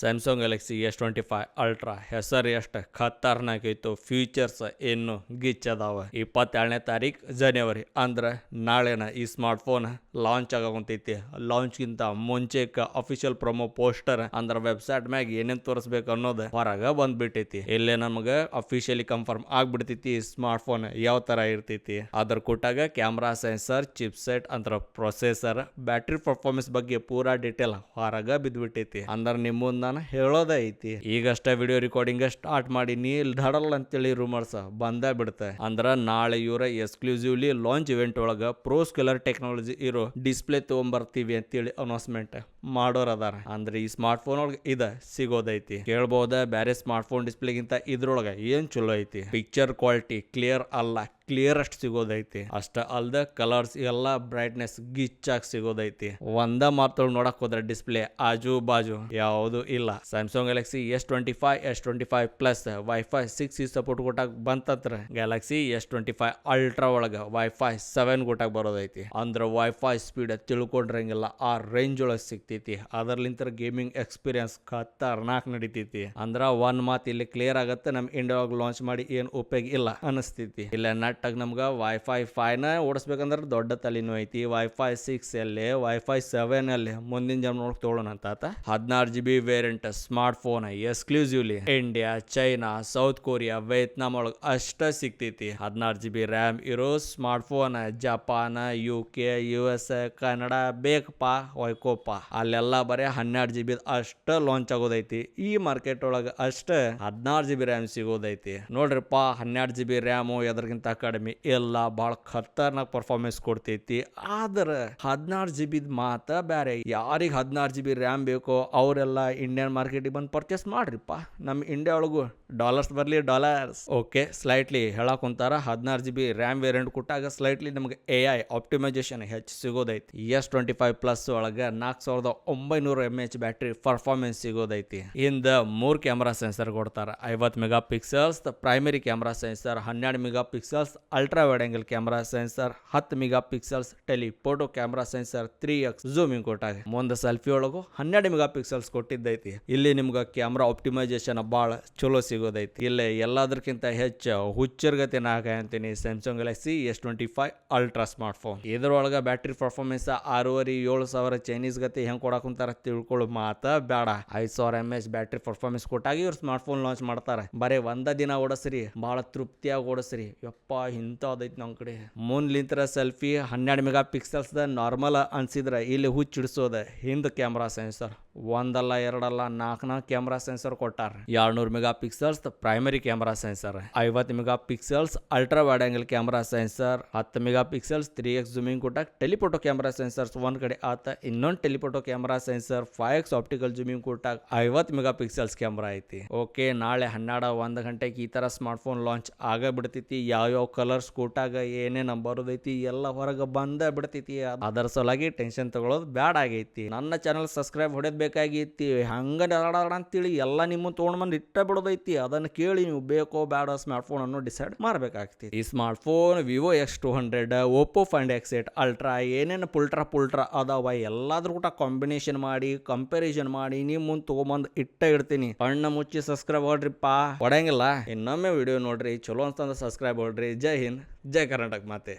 Samsung Galaxy S twenty five ultra ಹೆಸರು ಎಷ್ಟು? ಖತರ್ನಾಕ್ futures ಏನು ಗಿಚ್ಚದಾವ. ಇಪ್ಪತ್ತೆರಡನೇ ತಾರೀಕು ಜನವರಿ ಅಂದ್ರೆ ನಾಳೆನ ಈ ಸ್ಮಾರ್ಟ್ಫೋನ್ ಲಾಂಚ್ ಆಗಕೊಂತೈತಿ. ಲಾಂಚ್ಗಿಂತ ಮುಂಚೆಕ ಅಫಿಷಿಯಲ್ ಪ್ರೊಮೋ ಪೋಸ್ಟರ್ ಅಂದ್ರ ವೆಬ್ಸೈಟ್ ಮ್ಯಾಗ ಏನೇನು ತೋರಿಸ್ಬೇಕು ಅನ್ನೋದು ಹೊರಗ ಬಂದ್ಬಿಟ್ಟೈತಿ. ಇಲ್ಲೇ ನಮಗ ಅಫಿಷಿಯಲಿ ಕನ್ಫರ್ಮ್ ಆಗ್ಬಿಡ್ತೈತಿ ಸ್ಮಾರ್ಟ್ ಫೋನ್ ಯಾವ ತರ ಇರ್ತೈತಿ. ಅದ್ರ ಕೊಟ್ಟಾಗ ಕ್ಯಾಮ್ರಾ ಸೆನ್ಸರ್ ಚಿಪ್ಸೆಟ್ ಅಂದ್ರ ಪ್ರೊಸೆಸರ್ ಬ್ಯಾಟ್ರಿ ಪರ್ಫಾರ್ಮೆನ್ಸ್ ಬಗ್ಗೆ ಪೂರಾ ಡೀಟೇಲ್ ಹೊರಗ ಬಿದ್ಬಿಟ್ಟೈತಿ. ಅಂದ್ರೆ ನಿಮ್ಮ ನಾನು ಹೇಳೋದ ಐತಿ. ಈಗಷ್ಟೇ ವಿಡಿಯೋ ರೆಕಾರ್ಡಿಂಗ್ ಸ್ಟಾರ್ಟ್ ಮಾಡಿ ನೀ ಧಡಲ್ ಅಂತೇಳಿ ರೂಮರ್ಸ್ ಬಂದ ಬಿಡುತ್ತೆ ಅಂದ್ರ ನಾಳೆ ಇವರ ಎಕ್ಸ್ಕ್ಲೂಸಿವ್ಲಿ ಲಾಂಚ್ ಇವೆಂಟ್ ಒಳಗ ಕಲರ್ ಟೆಕ್ನಾಲಜಿ ಇರೋ ಡಿಸ್ಪ್ಲೇ ತಗೊಂಬರ್ತೀವಿ ಅಂತೇಳಿ ಅನೌನ್ಸ್ಮೆಂಟ್ ಮಾಡೋರ್ ಅದಾರ ಅಂದ್ರೆ ಈ ಸ್ಮಾರ್ಟ್ ಫೋನ್ ಒಳಗೆ ಇದ ಸಿಗೋದೈತಿ. ಕೇಳ್ಬೋದ ಬ್ಯಾರೆ ಸ್ಮಾರ್ಟ್ ಫೋನ್ ಡಿಸ್ಪ್ಲೇಗಿಂತ ಇದ್ರೊಳಗ ಏನ್ ಚಲೋ ಐತಿ? ಪಿಕ್ಚರ್ ಕ್ವಾಲಿಟಿ ಕ್ಲಿಯರ್ ಅಲ್ಲ ಕ್ಲಿಯರ್ ಅಷ್ಟು ಸಿಗೋದೈತಿ. ಅಷ್ಟ ಅಲ್ದ ಕಲರ್ಸ್ ಎಲ್ಲ ಬ್ರೈಟ್ನೆಸ್ ಗಿಚ್ಚಾಗಿ ಸಿಗೋದೈತಿ. ಒಂದ ಮಾತೊಳಗೆ ನೋಡಕ್ ಹೋದ್ರೆ ಡಿಸ್ಪ್ಲೇ ಆಜು ಬಾಜು ಯಾವುದು ಇಲ್ಲ. Samsung Galaxy S twenty five S twenty five plus WiFi six ಈ ಸಪೋರ್ಟ್ ಕೊಟ್ಟಾಗ ಬಂತತ್ರ Galaxy S twenty five ultra ಒಳಗೆ ವೈಫೈ ಸೆವೆನ್ ಕೊಟ್ಟಾಗ ಬರೋದೈತಿ. ಅಂದ್ರ ವೈಫೈ ಸ್ಪೀಡ್ ತಿಳ್ಕೊಂಡ್ರಂಗಿಲ್ಲ, ಆ ರೇಂಜ್ ಒಳಗೆ ಸಿಗ್ತೈತಿ ಅದರ್ಲಿಂತ ಗೇಮಿಂಗ್ ಎಕ್ಸ್ಪೀರಿಯನ್ಸ್ ಖತರ್ನಾಕ್ ನಡಿತೈತಿ. ಅಂದ್ರ ಒನ್ ಮಾತ್ ಇಲ್ಲಿ ಕ್ಲಿಯರ್ ಆಗತ್ತೆ. ನಮ್ ಇಂಡಿಯಾಗ ಲಾಂಚ್ ಮಾಡಿ ಏನ್ ಉಪಯೋಗ ಇಲ್ಲ ಅನಿಸ್ತೈತಿ. ಇಲ್ಲ ನೆಟ್ಟಾಗ ನಮ್ಗ ವೈಫೈ ಫೈವ್ನ ಓಡಿಸ್ಬೇಕಂದ್ರ ದೊಡ್ಡ ತಲೆನೂ ಐತಿ. ವೈಫೈ ಸಿಕ್ಸ್ ಅಲ್ಲಿ ವೈಫೈ ಸೆವೆನ್ ಅಲ್ಲಿ ಮುಂದಿನ ಜನ ನೋಡಕ್ ತಗೊಳ್ಳೋಣ ಅಂತ ಹದಿನಾರು G B variant smart phone exclusively India China South Korea Vietnam ಒಳಗೆ ಅಷ್ಟ ಸಿಗ್ತೈತಿ. ಹದಿನಾರು ಜಿ ಬಿ ರ್ಯಾಮ್ ಇರೋ smart phone Japan U K U S Canada ಬೇಕಪ್ಪ ಒಯ್ಕೋಪ ಅಲ್ಲೆಲ್ಲ ಬರೀ ಹನ್ನೆರಡು ಜಿ ಬಿ ಅಷ್ಟ ಲಾಂಚ್ ಆಗೋದೈತಿ. ಈ ಮಾರ್ಕೆಟ್ ಒಳಗೆ ಅಷ್ಟೇ ಹದಿನಾರು ಜಿ ಬಿ ರ್ಯಾಮ್ ಸಿಗೋದೈತಿ. ನೋಡ್ರಿಪ್ಪ ಹನ್ನೆರಡು ಜಿ ಬಿ ರ್ಯಾಮು ಎದ್ರಗಿಂತ ಕಡಿಮೆ ಎಲ್ಲ ಭಾಳ ಖತರ್ನಾಕ್ ಪರ್ಫಾರ್ಮೆನ್ಸ್ ಕೊಡ್ತೈತಿ. ಆದ್ರೆ ಹದಿನಾರು ಜಿ ಬಿದ್ ಮಾತ ಬೇರೆ ಯಾರಿಗೆ ಹದಿನಾರು ಜಿ ಬಿ ರ್ಯಾಮ್ ಬೇಕೋ ಅವರೆಲ್ಲ ಇಂಡಿಯನ್ ಮಾರ್ಕೆಟಿಗೆ ಬಂದು ಪರ್ಚೇಸ್ ಮಾಡ್ರಿಪ್ಪ ನಮ್ಮ ಇಂಡಿಯಾ ಒಳಗು ಡಾಲರ್ಸ್ ಬರಲಿ, ಡಾಲರ್ಸ್. ಓಕೆ ಸ್ಲೈಟ್ಲಿ ಹೇಳಕ್ ಕುಂತಾರ ಹದಿನಾರು ಜಿ ಬಿ ರ್ಯಾಮ್ ವೇರಿಯಂಟ್ ಕೊಟ್ಟಾಗ ಸ್ಲೈಟ್ಲಿ ನಮಗೆ ಎ ಐ ಆಪ್ಟಿಮೈಸೇಷನ್ ಹೆಚ್ಚು ಸಿಗೋದೈತಿ. ಎಸ್ ಟ್ವೆಂಟಿ ಫೈವ್ ಪ್ಲಸ್ ಒಳಗೆ ನಾಲ್ಕು ಸಾವಿರದ ಒಂಬೈನೂರು ಎಂ ಎಚ್ ಬ್ಯಾಟ್ರಿ ಪರ್ಫಾರ್ಮೆನ್ಸ್ ಸಿಗೋದೈತಿ. ಇಂದ ಮೂರು ಕ್ಯಾಮ್ರಾ ಸೆನ್ಸರ್ ಕೊಡ್ತಾರೆ. ಐವತ್ತು mega pixels primary camera sensor ಹನ್ನೆರಡು megapixels ultra wide angle camera sensor ಹತ್ತು megapixels telephoto camera sensor three X zooming ಕೊಟ್ಟಾಗ. ಮುಂದೆ ಸೆಲ್ಫಿ ಒಳಗೂ ಹನ್ನೆರಡು ಮೆಗಾ ಪಿಕ್ಸಲ್ಸ್ ಕೊಟ್ಟಿದ್ದೈತಿ. ಇಲ್ಲಿ ನಿಮ್ಗೆ ಕ್ಯಾಮ್ರಾ ಆಪ್ಟಿಮೈಸೇಷನ್ ಭಾಳ ಚಲೋ ಸಿಗೋದೈತಿ. ಇಲ್ಲಿ ಎಲ್ಲದಕ್ಕಿಂತ ಹೆಚ್ಚು ಹುಚ್ಚರ್ಗತಿ ನಾಗ ಅಂತೀನಿ Samsung Galaxy S twenty five ultra smart phone ಇದ್ರೊಳಗೆ ಬ್ಯಾಟ್ರಿ ಪರ್ಫಾರ್ಮೆನ್ಸ್ ಆರೂವರೆ ಏಳು ಸಾವಿರ ಚೈನೀಸ್ ಗತಿ ಹೆಂಗೆ ಕೊಡಕುಂತಾರ ತಿಳ್ಕೊಳ್ಳೋ ಮಾತ ಬೇಡ ಐದು ಸಾವಿರ ಎಂ ಎಚ್ ಬ್ಯಾಟ್ರಿ ಪರ್ಫಾರ್ಮೆನ್ಸ್ ಕೊಟ್ಟಾಗಿ ಇವ್ರು ಸ್ಮಾರ್ಟ್ ಫೋನ್ ಲಾಂಚ್ ಮಾಡ್ತಾರೆ. ಬರೀ ಒಂದ ದಿನ ಓಡಿಸ್ರಿ, ಭಾಳ ತೃಪ್ತಿಯಾಗಿ ಓಡಿಸ್ರಿ. ಯಪ್ಪ ಇಂಥದೈತಿ ನಮ್ಮ ಕಡೆ. ಮುಂದ್ಲಿಂತ್ರ ಸೆಲ್ಫಿ ಹನ್ನೆರಡು ಮೆಗಾ ಪಿಕ್ಸೆಲ್ಸ್ದ ನಾರ್ಮಲ್ ಅನ್ಸಿದ್ರೆ ಇಲ್ಲಿ ಹುಚ್ಚಿಡಿಸೋದ ಹಿಂದ್ ಕ್ಯಾಮ್ರಾ ಸೆನ್ಸರ್ ಒಂದಲ್ಲ ಎರಡಲ್ಲ ನಾಲ್ಕು ನಾಲ್ಕು ಕ್ಯಾಮ್ರಾ ಸೆನ್ಸರ್ ಕೊಟ್ಟಾರ. ಎರಡ್ನೂರು mega pixels primary camera sensor ಐವತ್ತು mega pixels ultra wide angle camera sensor ಹತ್ತು mega pixels three X zooming ಕೊಟ್ಟಾಗ ಟೆಲಿಫೋಟೋ ಕ್ಯಾಮರಾ ಸೆನ್ಸರ್ಸ್ ಒಂದ್ ಕಡೆ ಆತ, ಇನ್ನೊಂದು telephoto camera sensor five X optical zooming ಕೊಟ್ಟಾಗ ಐವತ್ತು ಮೆಗಾ ಪಿಕ್ಸಲ್ಸ್ ಕ್ಯಾಮ್ರಾ ಐತಿ. ಓಕೆ ನಾಳೆ ಹನ್ನೆರಡು, ಒಂದು ಗಂಟೆಗೆ ಈ ತರ ಸ್ಮಾರ್ಟ್ ಫೋನ್ ಲಾಂಚ್ ಆಗ ಬಿಡ್ತೈತಿ ಯಾವ್ಯಾವ ಕಲರ್ಸ್ ಕೊಟ್ಟಾಗ, ಏನೇನು ಬರೋದೈತಿ ಎಲ್ಲ ಹೊರಗೆ ಬಂದ ಬಿಡ್ತೈತಿ. ಅದರ ಸಲುವಾಗಿ ಟೆನ್ಷನ್ ತಗೊಳ್ಳೋದು ಬ್ಯಾಡ್ ಆಗೈತಿ. ನನ್ನ ಚಾನಲ್ ಸಬ್ಸ್ಕ್ರೈಬ್ ಹೊಡೆದ್ ಬೇಕಾಗೈತಿ ಹಂಗ ಅಂತೇಳಿ ಎಲ್ಲ ನಿಮ್ಮ ತೊಗೊಂಡ್ ಬಂದು ಇಟ್ಟ ಬಿಡೋದೈತಿ. ಅದನ್ನ ಕೇಳಿ ನೀವು ಬೇಕೋ ಬೇಡ ಸ್ಮಾರ್ಟ್ ಫೋನ್ ಅನ್ನು ಡಿಸೈಡ್ ಮಾಡ್ಬೇಕಾಗ್ತಿ ಈ smart phone Vivo X two hundred Oppo Find X eight ultra ಏನೇನು ಪುಲ್ಟ್ರಾ ಪುಲ್ಟ್ರಾ ಅದಾವ ಎಲ್ಲಾದ್ರೂ ಕೂಡ ಕಾಂಬಿನೇಷನ್ ಮಾಡಿ ಕಂಪ್ಯಾರಿಸನ್ ಮಾಡಿ ನೀವು ಮುಂದೆ ತೊಗೊಂಬಂದು ಇಟ್ಟ ಇಡ್ತೀನಿ. ಕಣ್ಣ ಮುಚ್ಚಿ ಸಬ್ಸ್ಕ್ರೈಬ್ ಹೊಡ್ರಿಪ್ಪ ಹೊಡಂಗಿಲ್ಲ ಇನ್ನೊಮ್ಮೆ ವಿಡಿಯೋ ನೋಡ್ರಿ. ಚಲೋ ಅಂತಂದ್ರೆ ಸಬ್ಸ್ಕ್ರೈಬ್ ಹೊಡ್ರಿ ಜೈ ಹಿಂದ್, ಜೈ ಕರ್ನಾಟಕ ಮಾತೆ.